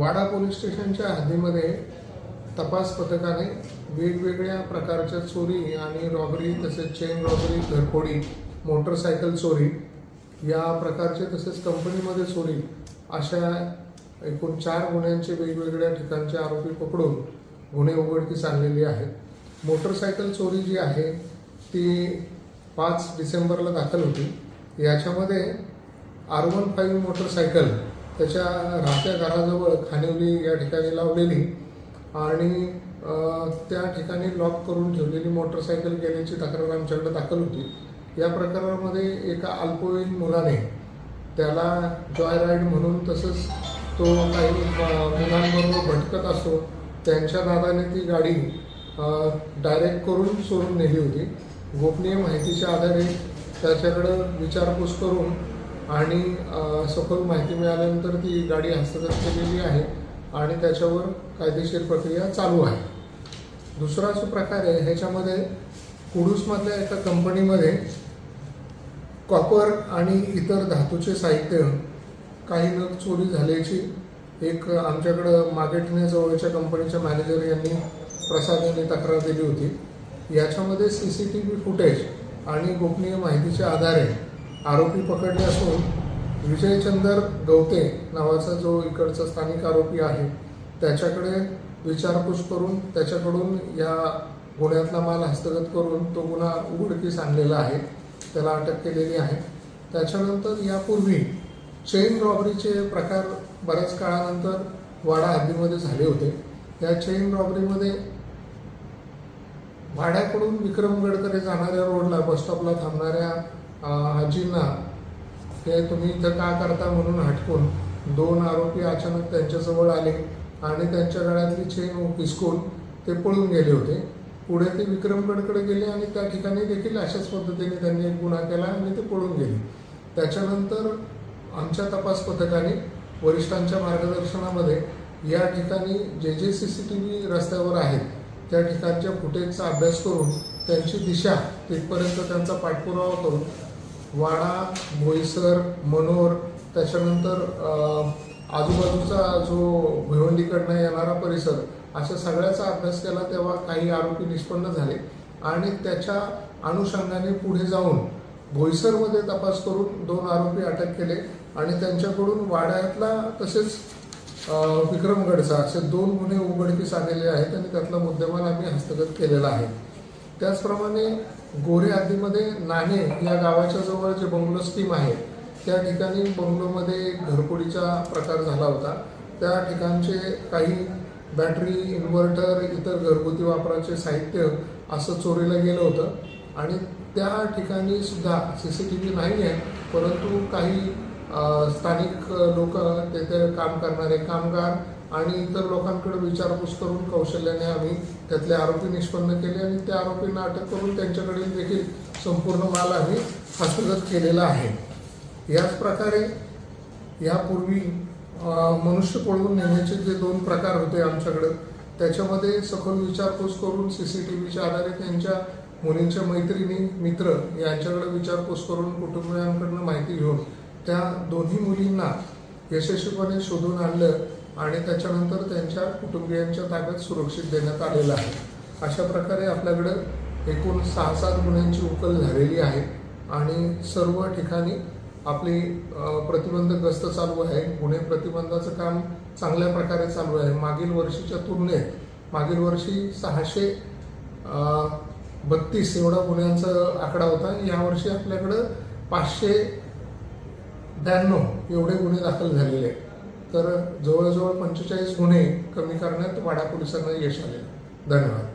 वाडा police स्टेशनच्या हद्दीमध्ये तपास पथकाने वेगवेगळ्या प्रकारच्या चोरी आणि रॉबरी तसेच चेन रॉबरी घरफोडी मोटरसायकल चोरी या प्रकारचे तसेच कंपनीमध्ये चोरी अशा एकूण चार गुन्ह्यांचे वेगवेगळ्या ठिकाणचे आरोपी पकडून गुन्हे उघडकीस आणलेली आहेत. मोटरसायकल चोरी जी आहे ती पाच डिसेंबरला दाखल होती. याच्यामध्ये आर वन फाईव्ह मोटरसायकल त्याच्या राहत्या घराजवळ खानिवली या ठिकाणी लावलेली आणि त्या ठिकाणी लॉक करून ठेवलेली मोटरसायकल गेल्याची तक्रार आमच्याकडे दाखल होती. या प्रकारामध्ये एका अल्पवयीन मुलाने त्याला जॉय राईड म्हणून तसंच तो काही मुलांबरोबर भटकत असतो त्यांच्या दादाने ती गाडी डायरेक्ट करून सोडून नेली होती. गोपनीय माहितीच्या आधारे त्याच्याकडं विचारपूस करून आणि सखोल माहिती मिळाल्यानंतर ती गाडी हस्तगत केलेली आहे आणि त्याच्यावर कायदेशीर प्रक्रिया चालू आहे. दुसरा जो प्रकार आहे ह्याच्यामध्ये कुडूसमधल्या एका कंपनीमध्ये कॉपर आणि इतर धातूचे साहित्य काही नग चोरी झाल्याची एक आमच्याकडं मागेटण्याजवळच्या कंपनीच्या मॅनेजर यांनी प्रसाद यांनी तक्रार दिली होती. याच्यामध्ये C C T V footage आणि गोपनीय माहितीच्या आधारे आरोपी पकडले असून विजयचंदर गवते नावाचा जो इकडचा स्थानिक आरोपी आहे त्याच्याकडे विचारपूस करून त्याच्याकडून या गुन्ह्यातला माल हस्तगत करून तो गुन्हा उघडकीस आणलेला आहे त्याला अटक केलेली आहे. त्याच्यानंतर यापूर्वी चेन रॉबरीचे प्रकार बऱ्याच काळानंतर वाडा हद्दीमध्ये झाले होते. या चेन रॉबरीमध्ये वाड्याकडून विक्रमगडकडे जाणाऱ्या रोडला बसस्टॉपला थांबणाऱ्या अं, हाजींना हे तुम्ही इथं का करता म्हणून हटकून दोन आरोपी अचानक त्यांच्याजवळ आले आणि त्यांच्या गळ्यातली चेन पिसकून ते पळून गेले होते. पुढे ते विक्रमगडकडे गेले आणि त्या ठिकाणी देखील अशाच पद्धतीने त्यांनी एक गुन्हा केला आणि ते पळून गेले. त्याच्यानंतर आमच्या तपास पथकाने वरिष्ठांच्या मार्गदर्शनामध्ये या ठिकाणी जे जे सी सी टी व्ही रस्त्यावर आहेत त्या ठिकाणच्या फुटेजचा अभ्यास करून त्यांची दिशा तिथपर्यंत त्यांचा पाठपुरावा करून वाडा बोईसर मनोर त्याच्यानंतर आजूबाजूचा जो भिवंडीकडनं येणारा परिसर अशा सगळ्याचा अभ्यास केला तेव्हा काही आरोपी निष्पन्न झाले. आणि त्याच्या अनुषंगाने पुढे जाऊन भोईसरमध्ये तपास करून दोन आरोपी अटक केले आणि त्यांच्याकडून वाड्यातला तसेच विक्रमगडचा असे दोन गुन्हे उघडकीस आलेले आहेत आणि त्यातला मुद्देमाल आम्ही हस्तगत केलेला आहे. त्याचप्रमाणे गोरे आदीमध्ये नाणे या गावाच्या जवळ जे बंगलो स्कीम आहे त्या ठिकाणी बंगलोमध्ये घरपोडीचा प्रकार झाला होता. त्या ठिकाणचे काही बॅटरी इन्व्हर्टर इतर घरगुती वापराचे साहित्य असं चोरीला गेलं होतं. आणि त्या ठिकाणी सुद्धा सी सी टी व्ही नाही आहे परंतु काही स्थानिक लोक तेथे काम करणारे कामगार आणि इतर लोकांकडे विचारपूस करून कौशल्याने आम्ही त्यातले आरोपी निष्पन्न केले आणि त्या आरोपींना अटक करून त्यांच्याकडील देखील संपूर्ण माल आम्ही हस्तगत केलेला आहे. याच प्रकारे यापूर्वी मनुष्य पळवून नेण्याचे जे दोन प्रकार होते आमच्याकडं त्याच्यामध्ये सखोल विचारपूस करून सी सी टी व्हीच्या आधारे त्यांच्या मुलींच्या मैत्रिणी मित्र यांच्याकडे विचारपूस करून कुटुंबियांकडनं माहिती घेऊन त्या दोन्ही मुलींना यशस्वीपणे शोधून आणलं आणि त्याच्यानंतर त्यांच्या कुटुंबियांच्या ताब्यात सुरक्षित देण्यात आलेलं आहे. अशा प्रकारे आपल्याकडं एकूण सहा सात गुन्ह्यांची उकल झालेली आहे आणि सर्व ठिकाणी आपली अ, प्रतिबंध गस्त चालू आहे. गुन्हे प्रतिबंधाचं काम चांगल्या प्रकारे चालू आहे. मागील वर्षीच्या तुलनेत मागील वर्षी सहाशे बत्तीस एवढा गुन्ह्यांचा आकडा होता. यावर्षी आपल्याकडं पाचशे ब्याण्णव एवढे गुन्हे दाखल झालेले आहेत. तर जवळजवळ पंचेचाळीस गुन्हे कमी करण्यात वाडा पोलिसांना यश आले धन्यवाद.